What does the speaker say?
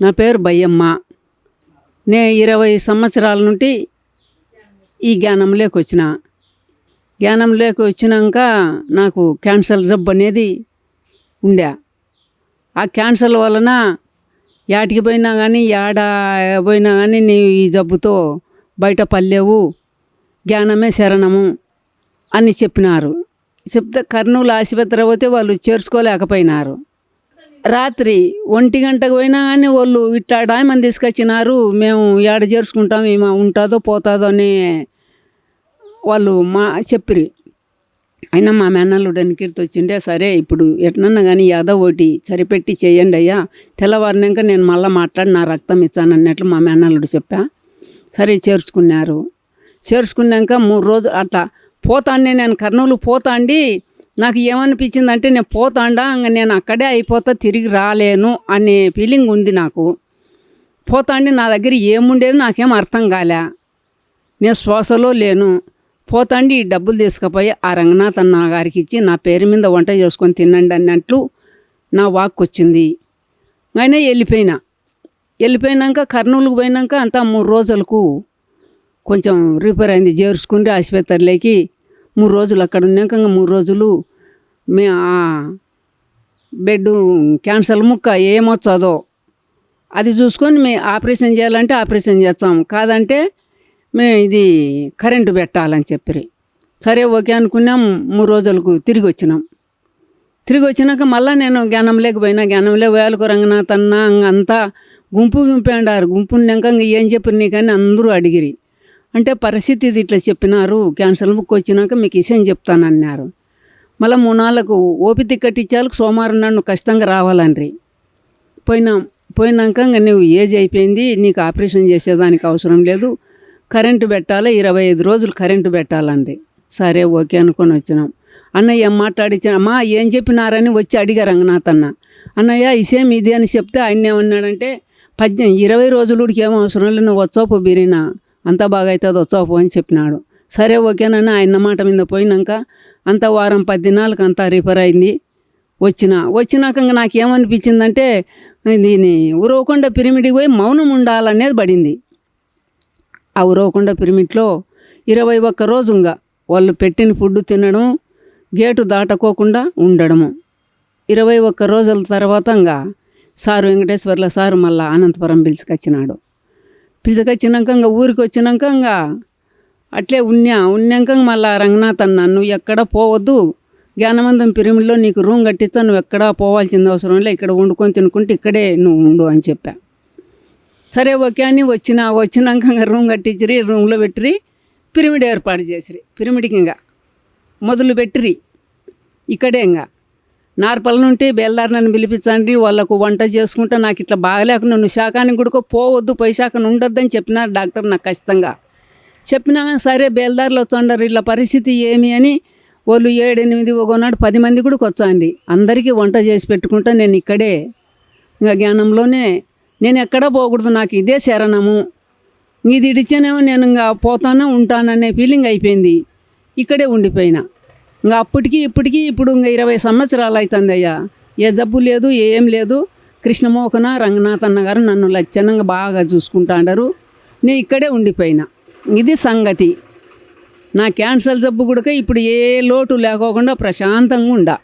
నా పేరు బయ్యమ్మ. నే ఇరవై సంవత్సరాల నుండి ఈ జ్ఞానంలోకి వచ్చిన. జ్ఞానంలోకి వచ్చినాక నాకు క్యాన్సర్ జబ్బు అనేది ఉండే. ఆ క్యాన్సర్ వలన యాటికి పోయినా కానీ యాడ పోయినా కానీ నీ ఈ జబ్బుతో బయట పల్లెవు జ్ఞానమే శరణము అని చెప్పినారు. చెప్తే కర్నూలు ఆసుపత్రి పోతే వాళ్ళు చేర్చుకోలేకపోయినారు. రాత్రి ఒంటి గంటకు పోయినా కానీ వాళ్ళు ఇట్లా డాయమని తీసుకొచ్చినారు మేము ఏడ చేర్చుకుంటాం ఏమో ఉంటుందో పోతుందో అని వాళ్ళు మా చెప్పిరి అయినా మా మేనల్లుడు ఎన్నికీర్తి వచ్చిండే సరే ఇప్పుడు ఎట్నన్నా కానీ యాదో ఒకటి సరిపెట్టి చేయండి అయ్యా. తెల్లవారినాక నేను మళ్ళీ మాట్లాడి నా రక్తం ఇచ్చాను అన్నట్లు మా మేనల్లుడు చెప్పా. సరే చేర్చుకున్నారు. చేర్చుకున్నాక మూడు రోజులు అట్లా పోతాండి నేను కర్నూలు పోతాండి నాకు ఏమనిపించిందంటే నేను పోతాండా ఇంక నేను అక్కడే అయిపోతా తిరిగి రాలేను అనే ఫీలింగ్ ఉంది నాకు. పోతాండి నా దగ్గర ఏముండేది నాకేం అర్థం కాలే. నేను శ్వాసలో లేను. పోతాండి ఈ డబ్బులు తీసుకుపోయి ఆ రంగనాథ్ అన్న గారికి ఇచ్చి నా పేరు మీద వంట చేసుకొని తినండి అన్నట్లు నా వాక్ వచ్చింది అయినా వెళ్ళిపోయినా. వెళ్ళిపోయినాక కర్నూలుకు పోయినాక అంతా మూడు రోజులకు కొంచెం రిపేర్ అయింది. చేర్చుకుని ఆసుపత్రిలోకి మూడు రోజులు అక్కడ ఉన్నాక ఇంకా మూడు రోజులు మే బెడ్ క్యాన్సర్ ముక్క ఏమొచ్చదో అది చూసుకొని మేము ఆపరేషన్ చేయాలంటే ఆపరేషన్ చేస్తాం. కాదంటే మేము ఇది కరెంటు పెట్టాలని చెప్పిరి సరే ఓకే అనుకున్నాం మూడు రోజులకు తిరిగి వచ్చినాం. తిరిగి వచ్చినాక మళ్ళీ నేను జ్ఞానం లేకపోయినా జ్ఞానంలో వేలకు రంగనాథ్ అన్న అంతా గుంపు గుంపు అండారు. గుంపు ఉన్నాక ఇంక ఏం చెప్పిరు నీకని అందరూ అడిగిరి అంటే పరిస్థితి ఇది ఇట్లా చెప్పినారు క్యాన్సర్ బుక్ వచ్చినాక మీకు విషయం చెప్తానన్నారు. మళ్ళీ మూడు నాళ్ళకు ఓపి టికెట్ ఇచ్చాలకు సోమవారం నాడు ఖచ్చితంగా రావాలండ్రి. పోయినాం పోయినాక ఇంకా నువ్వు ఏజ్ అయిపోయింది నీకు ఆపరేషన్ చేసేదానికి అవసరం లేదు. కరెంటు పెట్టాలి ఇరవై ఐదు రోజులు కరెంటు పెట్టాలండి సరే ఓకే అనుకొని వచ్చినాం. అన్నయ్య ఏం మాట్లాడించిన అమ్మా ఏం చెప్పినారని వచ్చి అడిగా రంగనాథ్ అన్న అన్నయ్య ఇసేం ఇది అని చెప్తే ఆయన ఏమన్నాడంటే పద్యం ఇరవై రోజులుడికి ఏం అవసరం లేదు నువ్వు వచ్చోపు బీరినా. అంతా బాగా అవుతుంది వచ్చోపు అని చెప్పినాడు. సరే ఓకేనని ఆయన మాట మీద పోయినాక అంత వారం పది దినాలకు అంతా రిపేర్ అయింది. వచ్చిన వచ్చినాక ఇంకా నాకేమనిపించిందంటే దీని ఉరవకొండ పిరమిడ్కి పోయి మౌనం ఉండాలనేది పడింది. ఆ ఉరవకొండ పిరమిడ్లో ఇరవై ఒక్క రోజు ఇంకా వాళ్ళు పెట్టిన ఫుడ్ తినడం గేటు దాటకోకుండా ఉండడము. ఇరవై ఒక్క రోజుల తర్వాత ఇంకా సారు వెంకటేశ్వర్ల సారు మళ్ళా అనంతపురం పిలుచుకొచ్చినాడు. పిలుచుకొచ్చినాక ఇంకా ఊరికి వచ్చినాక ఇంకా అట్లే ఉన్నా ఉన్నాక మళ్ళా రంగనాథ్ అన్న నువ్వు ఎక్కడ పోవద్దు. జ్ఞానవంతం పిరమిడ్లో నీకు రూమ్ కట్టించా నువ్వు ఎక్కడా పోవాల్సిన అవసరం లే ఇక్కడ వండుకొని తినుకుంటే ఇక్కడే నువ్వు ఉండు అని చెప్పా. సరే ఓకే అని వచ్చిన వచ్చినాక ఇంకా రూమ్ కట్టించిరి రూమ్లో పెట్టిరి పిరమిడ్ ఏర్పాటు చేసిరి. పిరమిడ్కి ఇంకా మొదలు పెట్టిరి. ఇక్కడే ఇంకా నార్పల్ నుండి నన్ను పిలిపించండి వాళ్ళకు వంట చేసుకుంటా నాకు ఇట్లా బాగలేక నువ్వు శాఖానికి కూడా పోవద్దు పై శాఖను ఉండొద్దని చెప్పినారు డాక్టర్ నాకు ఖచ్చితంగా. చెప్పినా సరే బేల్దారిలో వచ్చాండారు ఇట్లా పరిస్థితి ఏమి అని వాళ్ళు ఏడు ఎనిమిది ఒకనాడు పది మంది కూడా వచ్చాండి అందరికీ వంట చేసి పెట్టుకుంటా నేను ఇక్కడే. ఇంకా జ్ఞానంలోనే నేను ఎక్కడా పోకూడదు నాకు ఇదే శరణము. ఇది ఇడిచేనేమో నేను ఇంకా పోతానే ఉంటాననే ఫీలింగ్ అయిపోయింది. ఇక్కడే ఉండిపోయినా. ఇంకా అప్పటికి ఇప్పటికీ ఇప్పుడు ఇంకా ఇరవై సంవత్సరాలు అవుతుంది అయ్యా. ఏ జబ్బు లేదు ఏం లేదు. కృష్ణమోహన రంగనాథ్ అన్న గారు నన్ను లచ్చనంగా బాగా చూసుకుంటా అంటారు. నేను ఇక్కడే ఉండిపోయినా. ఇది సంగతి. నా క్యాన్సర్ జబ్బు కూడా ఇప్పుడు ఏ లోటు లేకోకుండా ప్రశాంతంగా ఉండా.